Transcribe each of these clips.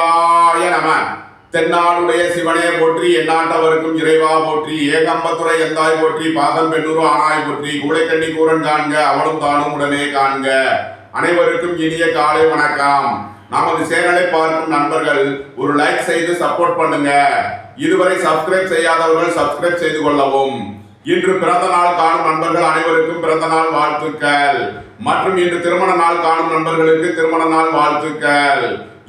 சிவாய நம. தென்னாடுடைய சிவனே போற்றி எண்ணாட்டவருக்கும் இறைவா போற்றி ஏகம்பத்துரை எந்தாய் போற்றி பாகம் பெண்ணுரு ஆனாய் போற்றி கூடைக்கண்ணி கூரன் காண்க அவளும் தானும் உடனே காண்க. அனைவருக்கும் இனிய காலை வணக்கம். நமது சேனலை பார்க்கும் நண்பர்கள் ஒரு லைக் செய்து சப்போர்ட் பண்ணுங்க. இதுவரை சப்ஸ்கிரைப் செய்யாதவர்கள் சப்ஸ்கிரைப் செய்து கொள்ளவும். இன்று பிறந்த நாள் காணும் நண்பர்கள் அனைவருக்கும் பிறந்த நாள் வாழ்த்துக்கள். மற்றும் இன்று திருமண நாள் காணும் நண்பர்களுக்கு திருமண நாள் வாழ்த்துக்கள்.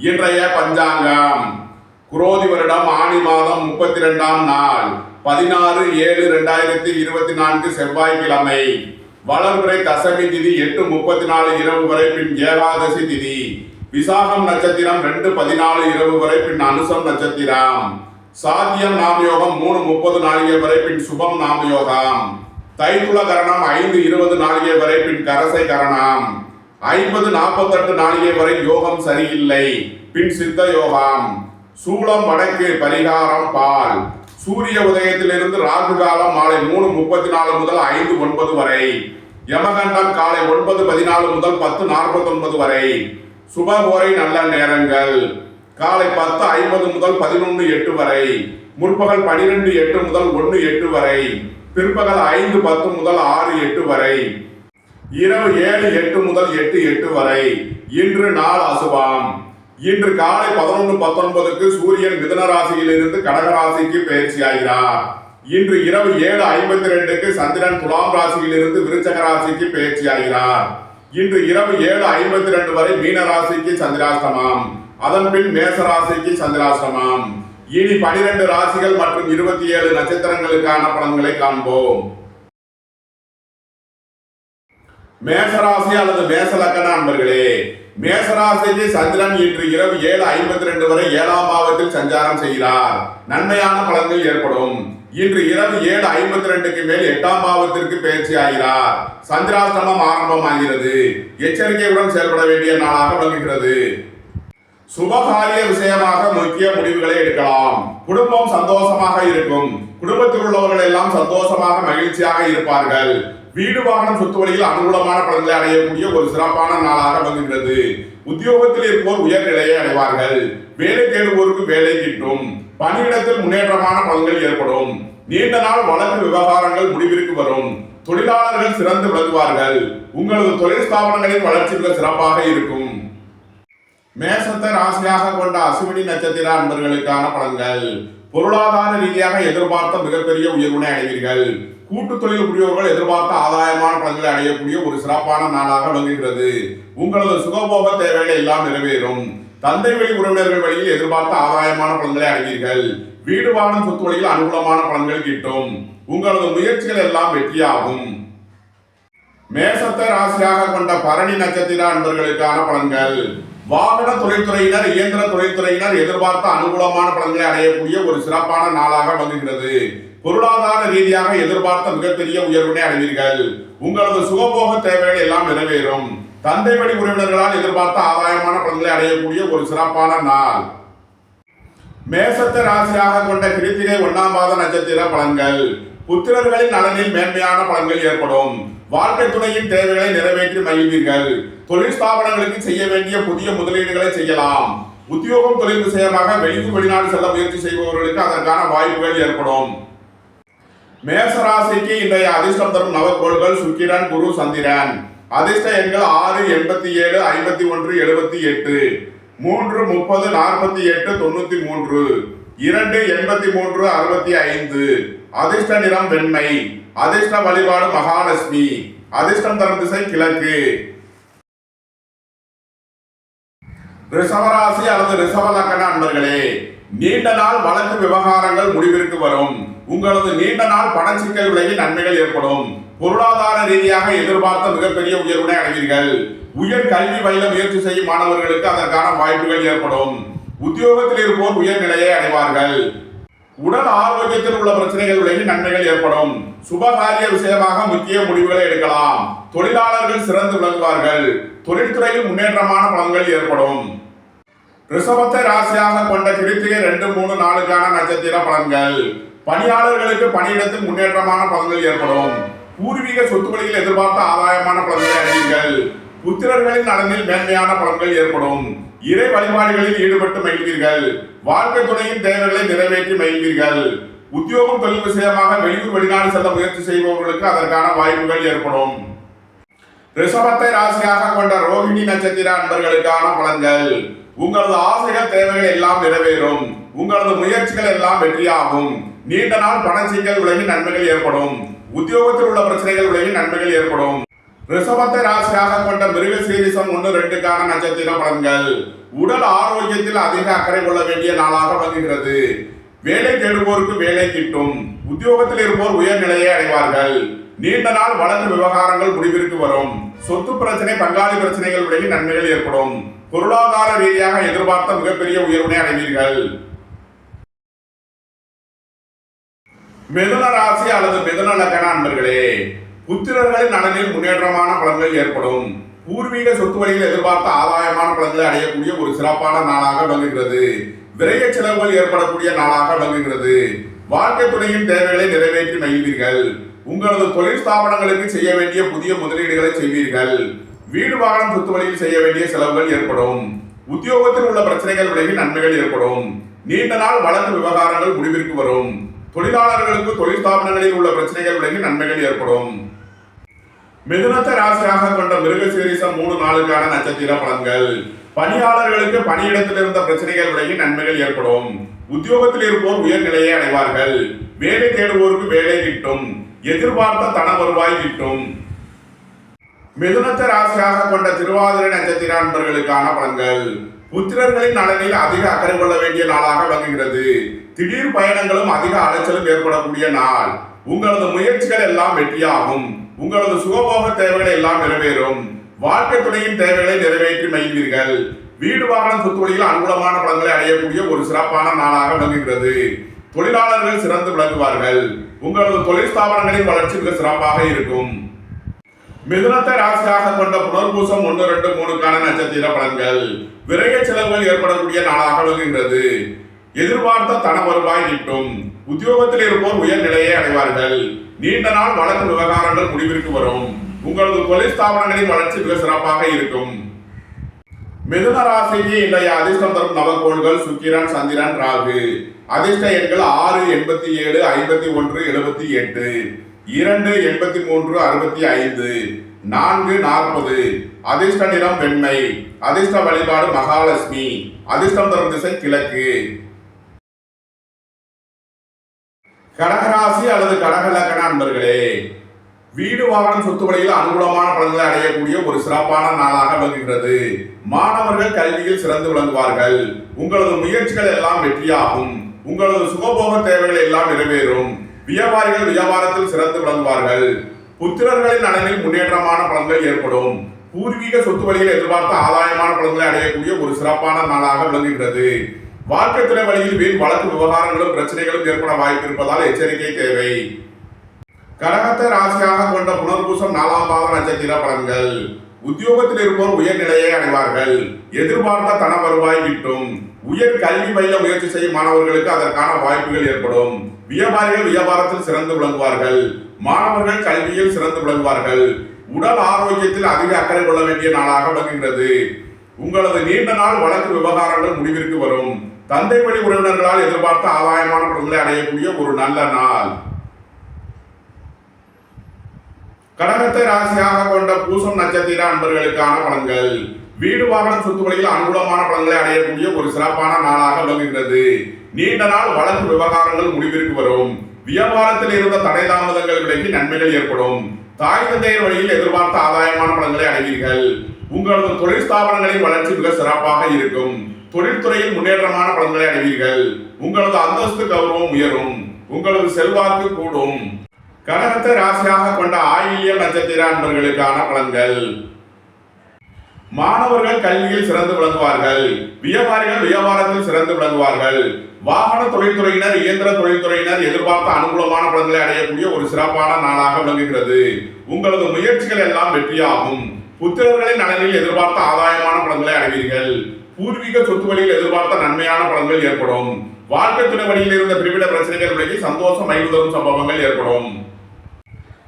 இன்றைய பஞ்சாங்கம். குரோதி வருடம் ஆணி மாதம் முப்பத்தி ரெண்டாம் நாள். பதினாறு ஏழு ரெண்டாயிரத்தி இருபத்தி நான்கு செவ்வாய்க்கிழமை. வளர்முறை தசமி திதி எட்டு முப்பத்தி நாலு இரவு வரை பின் ஏகாதசி திதி. விசாகம் நட்சத்திரம் ரெண்டு பதினாலு இரவு வரை பின் அனுசம் நட்சத்திரம். சாத்தியம் நாமயோகம் மூணு முப்பது நாளிகை வரை பின் சுபம் நாமயோகம். தைத்துள கரணம் ஐந்து இருபது நாளிகை வரை பின் கரசை கரணம். ஐம்பது நாற்பத்தெட்டு நாளிகை வரை யோகம் சரியில்லை. பின் சித்த யோகம். சூளம் வடக்கு பரிகாரம் பால். சூரிய உதயத்திலிருந்து ராகு காலம் மாலை மூணு முப்பத்தி நாலு முதல் ஐந்து ஒன்பது வரை. யமகண்டம் காலை ஒன்பது பதினாலு முதல் பத்து நாற்பத்தி ஒன்பது வரை சுபகோரை நல்ல நேரங்கள். காலை பத்து ஐம்பது முதல் பதினொன்று எட்டு வரை. முற்பகல் பனிரெண்டு எட்டு முதல் ஒன்று எட்டு வரை. பிற்பகல் ஐந்து பத்து முதல் ஆறு எட்டு வரை. இரவு ஏழு எட்டு முதல் எட்டு எட்டு வரை. இன்று நாள் அசுபம். இன்று காலை பதினொன்று பத்தொன்பதுக்கு சூரியன் மிதன ராசியிலிருந்து கடக ராசிக்கு பயிற்சியாகிறார். இன்று இரவு ஏழு ஐம்பத்தி ரெண்டுக்கு சந்திரன் துலாம் ராசியிலிருந்து விருச்சக ராசிக்கு பயிற்சியாகிறார். இன்று இரவு ஏழு ஐம்பத்தி ரெண்டு வரை மீன ராசிக்கு சந்திராசிரமம் அதன் பின் மேச ராசிக்கு சந்திராசிரமம் இனி பனிரெண்டு ராசிகள் மற்றும் இருபத்தி ஏழு நட்சத்திரங்களுக்கான பலன்களை காண்போம். மேசராசி அல்லது மேசலக்கண அன்பர்களே மேசராசிக்கு சந்திரன் இன்று இரவு ஏழு ஐம்பத்தி ரெண்டு வரை ஏழாம் பாவத்தில் சஞ்சாரம் செய்கிறார். நன்மையான பலன்கள் ஏற்படும். இன்று இரவு ஏழு ஐம்பத்தி ரெண்டுக்கு மேல் எட்டாம் பாவத்திற்கு பயிற்சி ஆகிறார். சந்திராஷ்டமம் ஆரம்பமாகிறது. எச்சரிக்கையுடன் செயல்பட வேண்டிய நாளாக விளங்குகிறது. சுபகாரிய விஷயமாக முக்கிய முடிவுகளை எடுக்கலாம். குடும்பம் சந்தோஷமாக இருக்கும். குடும்பத்தில் உள்ளவர்கள் எல்லாம் சந்தோஷமாக மகிழ்ச்சியாக இருப்பார்கள். வீடு வாகனம் சொத்து வழியில் அனுகூலமான பலன்களை அடையக்கூடிய ஒரு சிறப்பான நாளாக விளங்குகிறது உத்தியோகத்தில் இருப்போர் உயர்நிலையை அடைவார்கள். வேலை தேடுவோருக்கு வேலை கிட்டும். பணியிடத்தில் முன்னேற்றமான பலன்கள் ஏற்படும். நீண்ட நாள் வழக்கு விவகாரங்கள் முடிவிற்கு வரும். தொழிலாளர்கள் சிறந்து விளங்குவார்கள். உங்களது தொழில் ஸ்தாபனங்களின் வளர்ச்சி மிக சிறப்பாக இருக்கும். மேசத்தை ராசியாக கொண்ட அசுவினி நட்சத்திர அன்பர்களுக்கான பலன்கள். பொருளாதார ரீதியாக எதிர்பார்த்த மிகப்பெரிய உயர்வினை அடைவீர்கள். கூட்டு தொழில் புரியோர்கள் எதிர்பார்த்த ஆதாயமான பலன்களை அடையக்கூடிய ஒரு சிறப்பான நாளாக விளங்குகிறது. உங்களது சுகபோக தேவைகளை எல்லாம் நிறைவேறும். தந்தை வழி உறவினர்கள் வழியில் எதிர்பார்த்த ஆதாயமான பலன்களை அடைவீர்கள். வீடு வாகனம் சொத்து வழியில் அனுகூலமான பலன்கள் கிட்டும். உங்களது முயற்சிகள் எல்லாம் வெற்றியாகும். மேசத்தை ராசியாக கொண்ட பரணி நட்சத்திர அன்பர்களுக்கான பலன்கள். வாகன தொழில்துறையினர் இயந்திர தொழில்துறையினர் எதிர்பார்த்த அனுகூலமான பலன்களை அடையக்கூடிய ஒரு சிறப்பான நாளாக விளங்குகிறது. பொருளாதார ரீதியாக எதிர்பார்த்த மிகப்பெரிய உயர்வினை அடைவீர்கள். உங்களது சுகபோக தேவைகள் எல்லாம் நிறைவேறும். தந்தை வழி உறவினர்களால் எதிர்பார்த்த ஆதாயமான பலன்களை அடையக்கூடிய ஒரு சிறப்பான நாள். மேசத்தை ராசியாக கொண்ட கிருத்திகை ஒன்னாம் பாத நட்சத்திர பலன்கள். புத்திரர்களின் நலனில் மேன்மையான பலன்கள் ஏற்படும். வாழ்க்கை துணையின் தேவைகளை நிறைவேற்றி மகிழ்வீர்கள். தொழில் ஸ்தாபனங்களுக்கு செய்ய வேண்டிய புதிய முதலீடுகளை செய்யலாம். உத்தியோகம் தொழில் விஷயமாக வெளியூர் வெளிநாடு செல்ல முயற்சி செய்பவர்களுக்கு அதற்கான வாய்ப்புகள் ஏற்படும். மேசராசிக்கு இன்றைய அதிர்ஷ்டம் தரும் நவக்கோள்கள் சுக்கிரன் குரு சந்திரன். அதிர்ஷ்ட எண்கள் ஆறு எண்பத்தி ஏழு ஐம்பத்தி ஒன்று எழுபத்தி எட்டு. மூன்று முப்பது நாற்பத்தி எட்டு தொண்ணூத்தி மூன்று. இரண்டு எண்பத்தி மூன்று அறுபத்தி ஐந்து. அதிர்ஷ்ட நிறம் வெண்மை. அதிர்ஷ்ட வழிபாடு மகாலட்சுமி. அதிர்ஷ்டம் தரும் திசை கிழக்கு. ரிஷவராசி அல்லது ரிஷவலக்கண அன்பர்களே நீண்ட நாள் வழக்கு விவகாரங்கள் முடிவிற்கு வரும். உங்களது நீண்ட நாள் பண சிக்கல் விலகி நன்மைகள் ஏற்படும். பொருளாதார ரீதியாக எதிர்பார்த்த மிகப்பெரிய உயர்வினை அடைவீர்கள். உயர் கல்வி பயில முயற்சி செய்யும் மாணவர்களுக்கு அதற்கான வாய்ப்புகள் ஏற்படும். உத்தியோகத்தில் இருப்போர் உயர்நிலையை அடைவார்கள். உடல் ஆரோக்கியத்தில் உள்ள பிரச்சனைகள் விலகி நன்மைகள் ஏற்படும். சுபகாரிய விஷயமாக முக்கிய முடிவுகளை எடுக்கலாம். தொழிலாளர்கள் சிறந்து விளங்குவார்கள். தொழில்துறையில் முன்னேற்றமான பலன்கள் ஏற்படும். ரிஷபத்தை ராசியாக கொண்ட கிருத்திகை ரெண்டு மூணு நாளுக்கான நட்சத்திர பலன்கள். பணியாளர்களுக்கு பணியிடத்தில் முன்னேற்றமான பலன்கள் ஏற்படும். பூர்வீக சொத்துக்களில் எதிர்பார்த்த ஆதாயமான பலன்களை அடைவீர்கள் புத்திரர்களின் நலனில் மேன்மையான பலன்கள் ஏற்படும். இறை வழிபாடுகளில் ஈடுபட்டு மகிழ்வீர்கள். வாழ்க்கை துணையின் தேவைகளை நிறைவேற்றி மகிழ்வீர்கள். உத்தியோகம் தொழில் விஷயமாக வெளியூர் வெளிநாடு செல்ல முயற்சி செய்பவர்களுக்கு அதற்கான வாய்ப்புகள் ஏற்படும். ரிஷபத்தை ராசியாக கொண்ட ரோஹிணி நட்சத்திர அன்பர்களுக்கான பலன்கள். உங்களது ஆசைகள் தேவைகள் எல்லாம் நிறைவேறும். உங்களது முயற்சிகள் எல்லாம் வெற்றியாகும். நீண்ட நாள் பண சிக்கல் விலகி நன்மைகள் ஏற்படும். உத்தியோகத்தில் உள்ள பிரச்சனைகள் விலகி நன்மைகள் ஏற்படும். ரிஷபத்தை ராசியாக கொண்ட மிருக சீரிசம் ஒன்று ரெண்டுக்கான நட்சத்திர பலன்கள். உடல் ஆரோக்கியத்தில் அதிக அக்கறை கொள்ள வேண்டிய நாளாக விளங்குகிறது. வேலை தேடுவோருக்கு வேலை கிட்டும். உத்தியோகத்தில் இருப்போர் உயர்நிலையை அடைவார்கள். நீண்ட நாள் வழக்கு விவகாரங்கள் முடிவிற்கு வரும். சொத்து பிரச்சனை பங்காளி பிரச்சனைகள் விலகி நன்மைகள் ஏற்படும். பொருளாதார ரீதியாக எதிர்பார்த்த மிகப்பெரிய உயர்வினை அடைவீர்கள். மிதுன ராசி அல்லது மிதுன லக்கண அன்பர்களே புத்திரர்களின் நலனில் முன்னேற்றமான பலன்கள் ஏற்படும். பூர்வீக சொத்து வழியில் எதிர்பார்த்த ஆதாயமான பலன்களை அடையக்கூடிய ஒரு சிறப்பான நாளாக விளங்குகிறது. விரைய செலவுகள் ஏற்படக்கூடிய நாளாக விளங்குகிறது. வாழ்க்கை துணையின் தேவைகளை நிறைவேற்றி மகிழ்வீர்கள். உங்களது தொழில் ஸ்தாபனங்களுக்கு செய்ய வேண்டிய புதிய முதலீடுகளை செய்வீர்கள். வீடு வாகனம் சொத்து வழியில் செய்ய வேண்டிய செலவுகள் ஏற்படும். உத்தியோகத்தில் உள்ள பிரச்சனைகள் விலகி நன்மைகள் ஏற்படும். நீண்ட நாள் வழக்கு விவகாரங்கள் முடிவிற்கு வரும். தொழிலாளர்களுக்கு தொழில் ஸ்தாபனங்களில் உள்ள பிரச்சனைகள் விலகி நன்மைகள் ஏற்படும். மிதுனத்த ராசியாக கொண்ட மிருக சீரிசம் மூணு நாளுக்கான நட்சத்திர பலன்கள். பணியாளர்களுக்கு பணியிடத்தில் இருந்த பிரச்சனைகள் விலகி நன்மைகள் ஏற்படும். உத்தியோகத்தில் இருப்போர் உயர்நிலையை அடைவார்கள். வேலை தேடுவோருக்கு வேலை கிட்டும். எதிர்பார்த்த தன வருவாய் கிட்டும். மிதுனத்த ராசியாக கொண்ட திருவாதிரை நட்சத்திர அன்பர்களுக்கான பலன்கள். புத்திரர்களின் நலனில் அதிக அக்கறை கொள்ள வேண்டிய நாளாக விளங்குகிறது. திடீர் பயணங்களும் அதிக அலைச்சலும் ஏற்படக்கூடிய நாள். உங்களது முயற்சிகள் எல்லாம் வெற்றியாகும். உங்களது சுகபோக தேவைகள் எல்லாம் நிறைவேறும். வாழ்க்கை துணையின் தேவைகளை நிறைவேற்றி மகிழ்வீர்கள். வீடு வாகனம் சொத்துவழியில் அனுகூலமான பலன்களை அடையக்கூடிய ஒரு சிறப்பான நாளாக விளங்குகிறது. தொழிலாளர்கள் சிறந்து விளங்குவார்கள். உங்களது தொழில் ஸ்தாபனங்களின் வளர்ச்சி மிக சிறப்பாக இருக்கும். மிதுனத்தை ராசியாக கொண்ட புனர்பூசம் ஒன்று ரெண்டு மூணுக்கான நட்சத்திர பலன்கள். விரைய செலவுகள் ஏற்படக்கூடிய நாளாக விளங்குகிறது எதிர்பார்த்த தன வருவாய் கிட்டும் உத்தியோகத்தில் இருப்போர் உயர்நிலையை அடைவார்கள். நீண்ட நாள் வழக்கு விவகாரங்கள் முடிவிற்கு வரும். உங்களது தொழில் ஸ்தாபனங்களின் வளர்ச்சி மிக சிறப்பாக இருக்கும். மிதுன ராசிக்கு இன்றைய அதிர்ஷ்டம் தரும் நவகோள்கள் சுக்கிரன் சந்திரன் ராகு. அதிர்ஷ்ட எண்கள் ஆறு எண்பத்தி ஏழு ஐம்பத்தி ஒன்று எழுபத்தி எட்டு. இரண்டு எண்பத்தி மூன்று அறுபத்தி ஐந்து நான்கு நாற்பது அதிர்ஷ்ட நிறம் வெண்மை அதிர்ஷ்ட வழிபாடு மகாலட்சுமி அதிர்ஷ்டம் தரும் திசை கிழக்கு. கடகராசி அல்லது கடகலக்கண அன்பர்களே வீடு வாகனம் சொத்து வழியில் அனுகூலமான பலன்களை அடையக்கூடிய ஒரு சிறப்பான நாளாக விளங்குகிறது. மாணவர்கள் கல்வியில் சிறந்து விளங்குவார்கள். உங்களது முயற்சிகள் எல்லாம் வெற்றியாகும். உங்களது சுகபோக தேவைகள் எல்லாம் நிறைவேறும். வியாபாரிகள் வியாபாரத்தில் சிறந்து விளங்குவார்கள். புத்திரர்களின் நலனில் முன்னேற்றமான பலன்கள் ஏற்படும். பூர்வீக சொத்து வழியில் எதிர்பார்த்த ஆதாயமான பலன்களை அடையக்கூடிய ஒரு சிறப்பான நாளாக விளங்குகிறது வாழ்க்கை துறை வழியில் வீண் வழக்கு விவகாரங்களும் பிரச்சனைகளும் ஏற்பட வாய்ப்பு இருப்பதால் எச்சரிக்கை தேவை. கடகத்தை ராசியாக கொண்ட புனர்பூசம் நாலாம் பாத நட்சத்திர பலன்கள். உத்தியோகத்தில் இருப்போர் உயர்நிலையை அடைவார்கள். எதிர்பார்த்த தன வருவாய் கிட்டும். உயர் கல்வி பயில முயற்சி செய்யும் மாணவர்களுக்கு அதற்கான வாய்ப்புகள் ஏற்படும். வியாபாரிகள் வியாபாரத்தில் சிறந்து விளங்குவார்கள். மாணவர்கள் கல்வியில் சிறந்து விளங்குவார்கள். உடல் ஆரோக்கியத்தில் அதிக அக்கறை கொள்ள வேண்டிய நாளாக விளங்குகிறது. உங்களது நீண்ட நாள் வழக்கு விவகாரங்கள் முடிவிற்கு வரும். தந்தை வழி உறவினர்களால் எதிர்பார்த்த ஆதாயமான படங்களை அடையக்கூடிய ஒரு நல்ல நாள். கடகத்தை ராசியாக கொண்ட பூசம் நட்சத்திர அன்பர்களுக்கான பலன்கள். வீடு வாகனம் சொத்து வழியில் அனுகூலமான பலன்களை அடையக்கூடிய ஒரு சிறப்பான நாளாக விளங்குகிறது. நீண்ட நாள் வழக்கு விவகாரங்கள் முடிவிற்கு வரும். வியாபாரத்தில் இருந்த தடை தாமதங்கள் விலகி நன்மைகள் ஏற்படும். தாய் தந்தையர் வழியில் எதிர்பார்த்த ஆதாயமான பலன்களை அடைவீர்கள். உங்களது தொழில் ஸ்தாபனங்களின் வளர்ச்சி மிக சிறப்பாக இருக்கும். தொழில்துறையில் முன்னேற்றமான பலன்களை அடைவீர்கள். உங்களது அந்தஸ்து கௌரவம் உயரும். உங்களது செல்வாக்கு கூடும். கடகத்தை ராசியாக கொண்ட ஆயில்யம் நட்சத்திர அன்பர்களுக்கான பலன்கள். மாணவர்கள் கல்வியில் சிறந்து விளங்குவார்கள். வியாபாரிகள் வியாபாரத்தில் சிறந்து விளங்குவார்கள். வாகன தொழில்துறையினர் இயந்திர தொழில்துறையினர் எதிர்பார்த்த அனுகூலமான பலன்களை அடையக்கூடிய ஒரு சிறப்பான நாளாக விளங்குகிறது. உங்களது முயற்சிகள் எல்லாம் வெற்றியாகும். புத்திரர்களின் நலனில் எதிர்பார்த்த ஆதாயமான பலன்களை அடைவீர்கள். பூர்வீக சொத்து வழியில் எதிர்பார்த்த நன்மையான பலன்கள் ஏற்படும். வாழ்க்கை துணை வழியில் இருந்த பிரிவிட பிரச்சனைகள் விலகி சந்தோஷம் மகிழ்தரும் சம்பவங்கள் ஏற்படும்.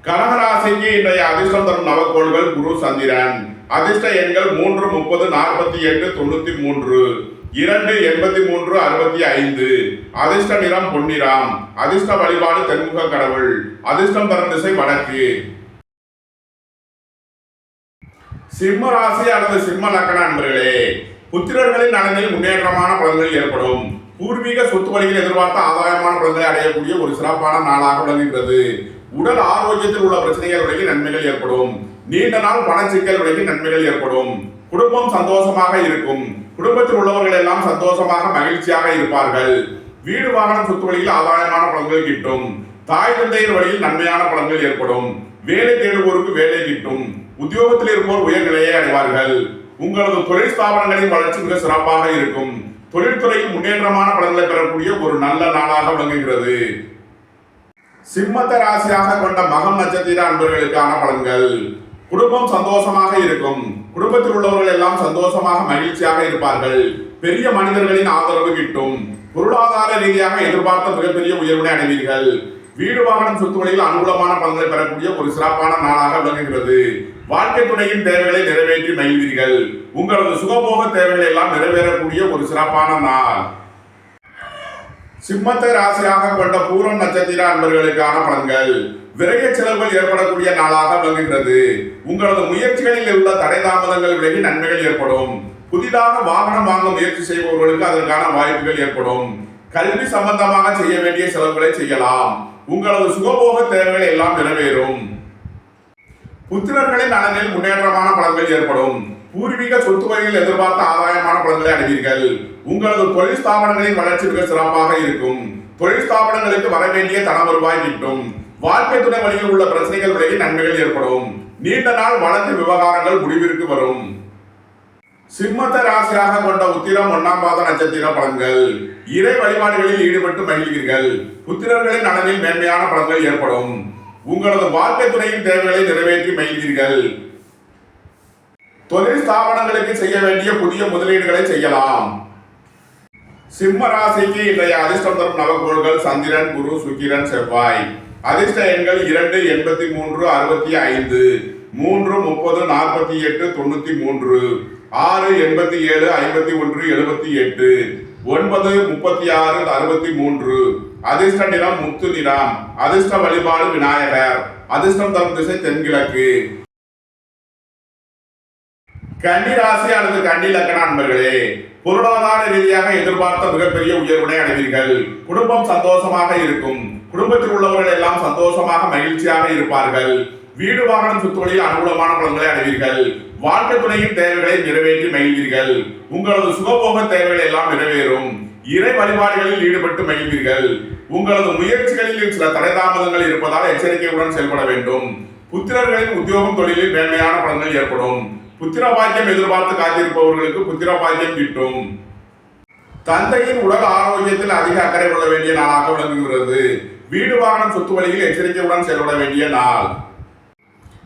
கடகராசிக்கு இன்றைய அதிர்ஷ்டம் தரும் நவக்கோள்கள் குரு சந்திரன். அதிர்ஷ்ட எண்கள் மூன்று முப்பது நாற்பத்தி எட்டு தொண்ணூத்தி மூன்று. இரண்டு எண்பத்தி மூன்று அறுபத்தி ஐந்து. அதிர்ஷ்ட நிறம் பொன்னிறம். அதிர்ஷ்ட வழிபாடு தென்முக கடவுள். அதிர்ஷ்டம் தரும் திசை வடக்கு. சிம்ம ராசி அல்லது சிம்ம லக்கண அன்பர்களே புத்திரர்களின் நலனில் முன்னேற்றமான பலன்கள் ஏற்படும். பூர்வீக சொத்து வழியில் எதிர்பார்த்த ஆதாயமான பலன்களை அடையக்கூடிய ஒரு சிறப்பான நாளாக விளங்குகிறது. உடல் ஆரோக்கியத்தில் உள்ள பிரச்சனைகள் விலகி நன்மைகள் ஏற்படும். நீண்ட நாள் பண சிக்கல் விலகி நன்மைகள் ஏற்படும். குடும்பம் சந்தோஷமாக இருக்கும். குடும்பத்தில் உள்ளவர்கள் எல்லாம் சந்தோஷமாக மகிழ்ச்சியாக இருப்பார்கள். வீடு வாகனம் சொத்து வழியில் ஆதாயமான பலன்கள் கிட்டும். தாய் தந்தையின் வழியில் நன்மையான பலன்கள் ஏற்படும். வேலை தேடுவோருக்கு வேலை கிட்டும். உத்தியோகத்தில் இருப்போர் உயர்நிலையை அடைவார்கள். உங்களது தொழில் ஸ்தாபனங்களின் வளர்ச்சி மிக சிறப்பாக இருக்கும். தொழில்துறையில் முன்னேற்றமான பலன்களை பெறக்கூடிய ஒரு நல்ல நாளாக விளங்குகிறது. சிம்மத்த ராசியாக கொண்ட மகம் நட்சத்திர அன்பர்களுக்கான பலன்கள். குடும்பம் சந்தோஷமாக இருக்கும். குடும்பத்தில் உள்ளவர்கள் எல்லாம் சந்தோஷமாக மகிழ்ச்சியாக இருப்பார்கள். பெரிய மனிதர்களின் ஆதரவு கிட்டும். பொருளாதார ரீதியாக எதிர்பார்த்த மிகப்பெரிய உயர்வினை அடைவீர்கள். வீடு வாகனம் சொத்துகளில் அனுகூலமான பலன்களை பெறக்கூடிய ஒரு சிறப்பான நாளாக விளங்குகிறது. வாழ்க்கை துணையின் தேவைகளை நிறைவேற்றி மகிழ்வீர்கள். உங்களது சுகபோக தேவைகளை எல்லாம் நிறைவேறக்கூடிய ஒரு சிறப்பான நாள். சிம்மத்தை ராசியாக கொண்ட பூரம் நட்சத்திர அன்பர்களுக்கான பலன்கள். விரைய செலவுகள் ஏற்படக்கூடிய நாளாக விளங்குகிறது. உங்களது முயற்சிகளில் உள்ள தடை தாமதங்கள் விலகி நன்மைகள் ஏற்படும். புதிதாக வாகனம் வாங்க முயற்சி செய்பவர்களுக்கு அதற்கான வாய்ப்புகள் ஏற்படும். கல்வி சம்பந்தமாக செய்ய வேண்டிய செலவுகளை செய்யலாம். உங்களது சுகபோக தேவைகள் எல்லாம் நிறைவேறும். புத்திரர்களின் நலனில் முன்னேற்றமான பலன்கள் ஏற்படும். பூர்வீக சொத்து வகையில் எதிர்பார்த்த ஆதாயமான பலன்களை அடைவீர்கள். உங்களது தொழில் ஸ்தாபனங்களின் வளர்ச்சி மிக சிறப்பாக இருக்கும். தொழில் ஸ்தாபனங்களுக்கு வர வேண்டிய தன வருவாய் கிட்டும். வாழ்க்கை துணை வழியில் உள்ள பிரச்சனைகள் விலகி நன்மைகள் ஏற்படும். நீண்ட நாள் வழக்கு விவகாரங்கள் முடிவிற்கு வரும். சிம்மத்த ராசியாக கொண்ட உத்திரம் ஒன்னாம் பாத நட்சத்திர பலன்கள். இறை வழிபாடுகளில் ஈடுபட்டு மகிழ்வீர்கள். புத்திரர்களின் நலனில் மேன்மையான பலன்கள் ஏற்படும். உங்களது வாழ்க்கை துணையின் தேவைகளை நிறைவேற்றி மகிழ்வீர்கள். தொழில் ஸ்தாபனங்களுக்கு செய்ய வேண்டிய புதிய முதலீடுகளை செய்யலாம். சிம்ம ராசிக்கு இன்றைய அதிர்ஷ்டம் தரும் நவகோள்கள் சந்திரன் குரு சுக்கிரன் செவ்வாய். அதிர்ஷ்ட எண்கள் இரண்டு எண்பத்தி மூன்று அறுபத்தி ஐந்து மூன்று முப்பது நாற்பத்தி எட்டு தொண்ணூத்தி மூன்று ஆறு எண்பத்தி ஏழு ஐம்பத்தி ஒன்று எழுபத்தி எட்டு ஒன்பது முப்பத்தி ஆறு அறுபத்தி மூன்று. அதிர்ஷ்ட நிறம் முத்து நிறம். அதிர்ஷ்ட வழிபாடு விநாயகர். அதிர்ஷ்டம் தரும் திசை தென்கிழக்கு. கன்னி ராசி அல்லது கன்னி லக்கண அன்பர்களே பொருளாதார ரீதியாக எதிர்பார்த்த மிகப்பெரிய உயர்வினை அடைவீர்கள். குடும்பம் சந்தோஷமாக இருக்கும். குடும்பத்தில் உள்ளவர்கள் எல்லாம் சந்தோஷமாக மகிழ்ச்சியாக இருப்பார்கள். வீடு வாகனம் சுற்றுவழியில் அனுகூலமான பலன்களை அடைவீர்கள். வாழ்க்கை துணையின் தேவைகளை நிறைவேற்றி மகிழ்வீர்கள். உங்களது சுகபோக தேவைகள் எல்லாம் நிறைவேறும். இறை வழிபாடுகளில் ஈடுபட்டு மகிழ்வீர்கள். உங்களது முயற்சிகளில் சில தடைதாமதங்கள் இருப்பதால் எச்சரிக்கையுடன் செயல்பட வேண்டும். புத்திரர்களின் உத்தியோகம் தொழிலில் மேன்மையான பலன்கள் ஏற்படும். புத்திர பாக்கியம் எதிர்பார்த்து காத்திருப்பவர்களுக்கு புத்திர பாக்கியம் கிட்டும். தந்தையின் உடல் ஆரோக்கியத்தில் அதிக அக்கறை கொள்ள வேண்டிய நாளாக விளங்குகிறது. வீடு வாகனம் சொத்து வழியில் எச்சரிக்கையுடன் செயல்பட வேண்டிய நாள்.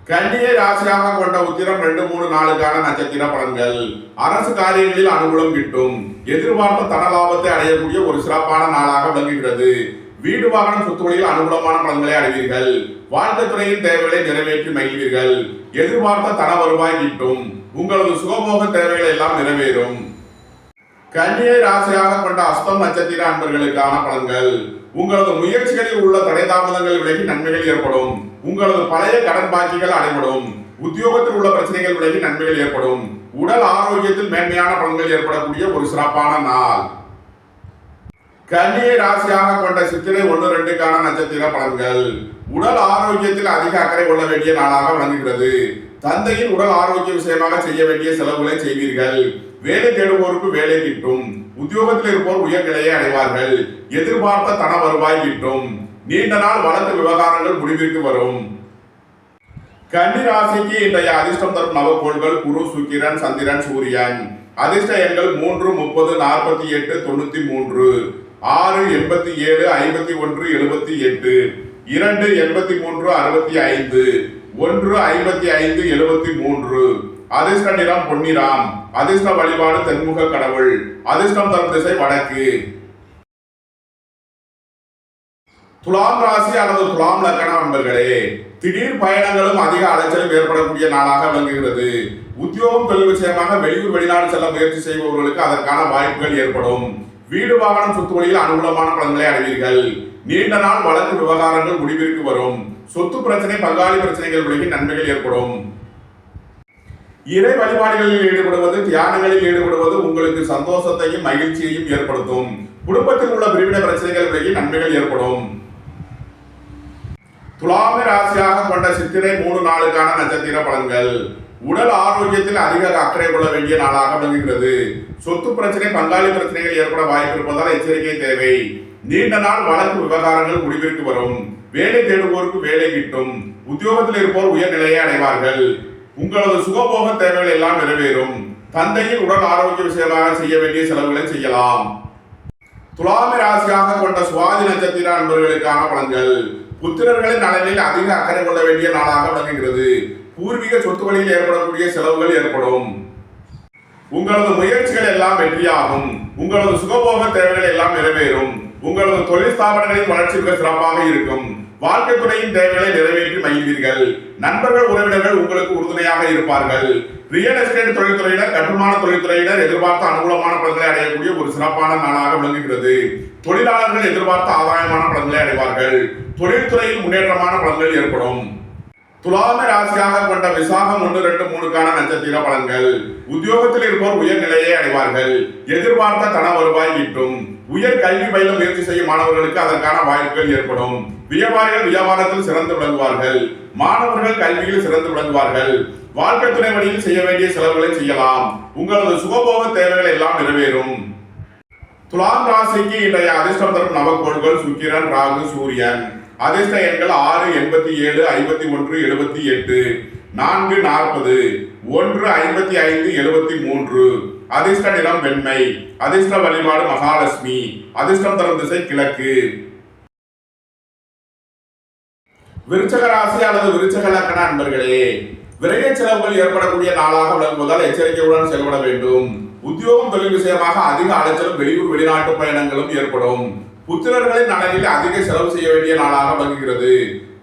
கன்னியை ராசியாக கொண்ட உத்திரம் ரெண்டு மூணு நாளுக்கான நட்சத்திர பலன்கள். அரசு காரியங்களில் அனுகூலம் கிட்டும். எதிர்பார்த்த தன லாபத்தை அடையக்கூடிய ஒரு சிறப்பான நாளாக விளங்குகிறது. வீடு வாகனம் சொத்து வழியில் அனுகூலமான பலன்களை அடைவீர்கள். வாழ்க்கை துறையின் தேவைகளை நிறைவேற்றி மகிழ்வீர்கள். எதிர்பார்த்த தன வருவாய் கிட்டும். உங்களது சுகபோக தேவைகள் எல்லாம் நிறைவேறும். கன்னியை ராசியாக கொண்ட அஸ்தம் நட்சத்திர அன்பர்களுக்கான பலன்கள். உங்களது முயற்சிகளில் உள்ள தடை தாமதங்கள் விலகி நன்மைகள் ஏற்படும். உங்களது பழைய கடன் பாக்கிகள் அடைபடும். உத்தியோகத்தில் உள்ள பிரச்சனைகள் விலகி நன்மைகள் ஏற்படும். உடல் ஆரோக்கியத்தில் மேன்மையான பலன்கள் ஏற்படக்கூடிய ஒரு சிறப்பான நாள். கன்னியை ராசியாக கொண்ட சித்திரை ஒன்று ரெண்டுக்கான நட்சத்திர பலன்கள். உடல் ஆரோக்கியத்தில் அதிக அக்கறை கொள்ள வேண்டிய நாளாக விளங்குகிறது. தந்தையின் உடல் ஆரோக்கிய விஷயமாக செய்ய வேண்டிய செலவுகளை செய்வீர்கள். வேலை தேடுவோருக்கு வேலை கிட்டும். உத்தியோகத்தில் இருப்போர் உயர்நிலையை அடைவார்கள். எதிர்பார்த்த தன வருவாய் கிட்டும். நீண்ட நாள் வழக்கு விவகாரங்கள் முடிவிற்கு வரும். கன்னி ராசிக்கு இன்றைய அதிர்ஷ்டம் தரும் நவக்கோள்கள் குரு சுக்கிரன் சந்திரன் சூரியன். அதிர்ஷ்ட எண்கள் மூன்று முப்பது நாற்பத்தி எட்டு தொண்ணூத்தி மூன்று. ஆறு எண்பத்தி ஏழு ஐம்பத்தி ஒன்று எழுபத்தி எட்டு. இரண்டு எண்பத்தி மூன்று அறுபத்தி ஐந்து. ஒன்று ஐம்பத்தி ஐந்து எழுபத்தி மூன்று. அதிர்ஷ்ட நிறம் பொன்னிறாம். அதிர்ஷ்ட வழிபாடு தென்முக கடவுள். அதிர்ஷ்டம் தரும் திசை வடக்கு. துலாம் ராசி அல்லது துலாம் லக்கண நண்பர்களே திடீர் பயணங்களும் அதிக அலைச்சலும் ஏற்படக்கூடிய நாளாக விளங்குகிறது. உத்தியோகம் தொழில் விஷயமாக வெளியூர் வெளிநாடு செல்ல முயற்சி செய்பவர்களுக்கு அதற்கான வாய்ப்புகள் ஏற்படும். வீடு வாகனம் சொத்து வழியில் அனுகூலமான பலன்களை அடைவீர்கள். நீண்ட நாள் வழக்கு விவகாரங்கள் முடிவிற்கு வரும். சொத்து பிரச்சனை பங்காளி பிரச்சனைகள் விலகி நன்மைகள் ஏற்படும். இறை வழிபாடுகளில் ஈடுபடுவது தியானங்களில் ஈடுபடுவது உங்களுக்கு சந்தோஷத்தையும் மகிழ்ச்சியையும் ஏற்படுத்தும். குடும்பத்தில் உள்ள பிரிவினை பிரச்சனைகள் விலகி நன்மைகள் ஏற்படும். துலாமை ராசியாக கொண்ட சித்திரை மூணு நாளுக்கான நட்சத்திர பலன்கள். உடல் ஆரோக்கியத்தில் அதிக அக்கறை கொள்ள வேண்டிய நாளாக விளங்குகிறது. சொத்து பிரச்சனை பங்காளி பிரச்சனைகள் ஏற்பட வாய்ப்பு இருப்பதால் எச்சரிக்கை தேவை. நீண்ட நாள் வழக்கு விவகாரங்கள் முடிவிற்கு வரும். வேலை தேடுவோருக்கு வேலை கிட்டும். உத்தியோகத்தில் இருப்போர் உயர்நிலையை அடைவார்கள். உங்களது சுகபோக தேவைகள் எல்லாம் நிறைவேறும். தந்தையின் உடல் ஆரோக்கிய விஷயமாக செய்ய வேண்டிய செலவுகளை செய்யலாம். துலாமி ராசியாக கொண்ட சுவாதி நட்சத்திர அன்பர்களுக்கான பலன்கள். புத்திரர்களின் நலனில் அதிக அக்கறை கொள்ள வேண்டிய நாளாக விளங்குகிறது. பூர்வீக சொத்துக்களில் ஏற்படக்கூடிய செலவுகள் ஏற்படும். உங்களது முயற்சிகள் எல்லாம் வெற்றியாகும். உங்களது சுகபோக தேவைகள் எல்லாம் நிறைவேறும். உங்களது தொழில் ஸ்தாபனங்களின் வளர்ச்சி மிக சிறப்பாக இருக்கும். வாழ்க்கை துறையின் தேவைகளை நிறைவேற்றி மகிழ்வீர்கள். நண்பர்கள் உறவினர்கள் உங்களுக்கு உறுதுணையாக இருப்பார்கள். ரியல் எஸ்டேட் தொழில்துறையினர் கட்டுமான தொழில்துறையினர் எதிர்பார்த்த அனுகூலமான பலன்களை அடையக்கூடிய ஒரு சிறப்பான நாளாக விளங்குகிறது. தொழிலாளர்கள் எதிர்பார்த்த ஆதாயமான பலன்களை அடைவார்கள். தொழில்துறையில் முன்னேற்றமான பலன்கள் ஏற்படும். துலாம ராசியாக கொண்ட விசாகம் ஒன்று ரெண்டு மூணுக்கான நட்சத்திர பலன்கள். உத்தியோகத்தில் இருப்போர் உயர்நிலையை அடைவார்கள். எதிர்பார்த்த தன வருவாய் கிட்டும் உயர் கல்வி பயில முயற்சி செய்யும் மாணவர்களுக்கு அதற்கான வாய்ப்புகள் ஏற்படும். வியாபாரிகள் வியாபாரத்தில் சிறந்து விளங்குவார்கள். மாணவர்கள் கல்வியில் சிறந்து விளங்குவார்கள். வாழ்க்கை துணை வழியில் செய்ய வேண்டிய செலவுகளை செய்யலாம். உங்களது சுகபோக தேவைகள் எல்லாம் நிறைவேறும். துலாம் ராசிக்கு இன்றைய அதிர்ஷ்டம் தரும் நவக்கோள்கள் சுக்கிரன் ராகு சூரியன். அதிர்ஷ்ட எண்கள் ஆறு எண்பத்தி ஏழு ஐம்பத்தி ஒன்று எழுபத்தி எட்டு. நான்கு நாற்பது. ஒன்று ஐம்பத்தி ஐந்து எழுபத்தி மூன்று. அதிர்ஷ்ட நிறம் வெண்மை அதிர்ஷ்ட வழிபாடு மகாலட்சுமி அதிர்ஷ்டம் தரும் திசை கிழக்கு. விருச்சக ராசி அல்லது விருச்சக லக்கண அன்பர்களே விரைய செலவுகள் ஏற்படக்கூடிய நாளாக விளங்குவதால் எச்சரிக்கையுடன் செயல்பட வேண்டும். உத்தியோகம் தொழில் விஷயமாக அதிக அலைச்சலும் வெளியூர் வெளிநாட்டு பயணங்களும் ஏற்படும். புத்திரர்களின் நலனில் அதிக செலவு செய்ய வேண்டிய நாளாக விளங்குகிறது.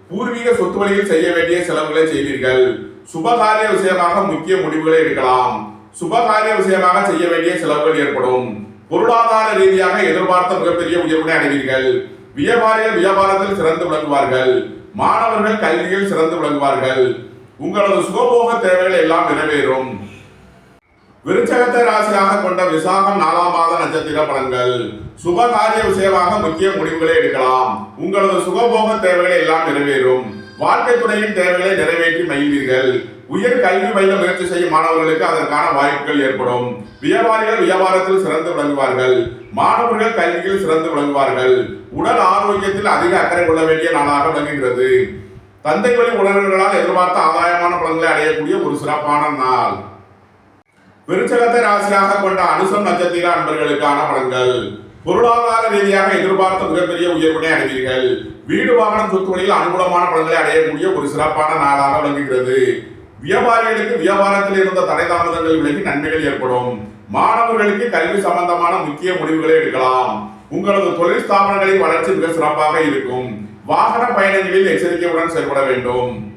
பூர்வீக சொத்து வழியில் செய்ய வேண்டிய செலவுகளை செய்வீர்கள். சுபகாரிய விஷயமாக முக்கிய முடிவுகளை எடுக்கலாம். சுபகாரிய விஷயமாக செய்ய வேண்டிய செலவுகள் ஏற்படும். பொருளாதார ரீதியாக எதிர்பார்த்த மிகப்பெரிய உயர்வினை அடைவீர்கள். வியாபாரிகள் வியாபாரத்தில் சிறந்து விளங்குவார்கள். மாணவர்கள் கல்வியில் சிறந்து விளங்குவார்கள். உங்களது சுகபோக தேவைகள் எல்லாம் நிறைவேறும். விருச்சகத்தை ராசியாக கொண்ட விசாகம் நாலாம் மாத நட்சத்திர பலன்கள். சுபகாரிய விஷயமாக முக்கிய முடிவுகளை எடுக்கலாம். உங்களது சுகபோக தேவைகளை எல்லாம் நிறைவேறும். வாழ்க்கை துணையின் தேவைகளை நிறைவேற்றி மகிழ்வீர்கள். உயர் கல்வி பயில முயற்சி செய்யும் மாணவர்களுக்கு அதற்கான வாய்ப்புகள் ஏற்படும். வியாபாரிகள் வியாபாரத்தில் சிறந்து விளங்குவார்கள். மாணவர்கள் கல்வியில் சிறந்து விளங்குவார்கள். உடல் ஆரோக்கியத்தில் அதிக அக்கறை கொள்ள வேண்டிய நாளாக விளங்குகிறது. தந்தை வழி உணர்வுகளால் எதிர்பார்த்த ஆதாயமான பலன்களை அடையக்கூடிய ஒரு சிறப்பான நாள். விருச்சகத்தை ராசியாக கொண்ட அனுசம் நட்சத்திர அன்பர்களுக்கான பலன்கள். பொருளாதார ரீதியாக எதிர்பார்த்த மிகப்பெரிய உயர்வினை அடைவீர்கள். வீடு வாகனம் சொத்து அனுகூலமான பலன்களை அடையக்கூடிய ஒரு சிறப்பான நாளாக விளங்குகிறது. வியாபாரிகளுக்கு வியாபாரத்தில் இருந்த தடை தாமதங்கள் விலகி நன்மைகள் ஏற்படும். மாணவர்களுக்கு கல்வி சம்பந்தமான முக்கிய முடிவுகளை எடுக்கலாம். உங்களது தொழில் ஸ்தாபனங்களின் வளர்ச்சி மிக சிறப்பாக இருக்கும். வாகன பயணங்களில் எச்சரிக்கையுடன் செயல்பட வேண்டும்.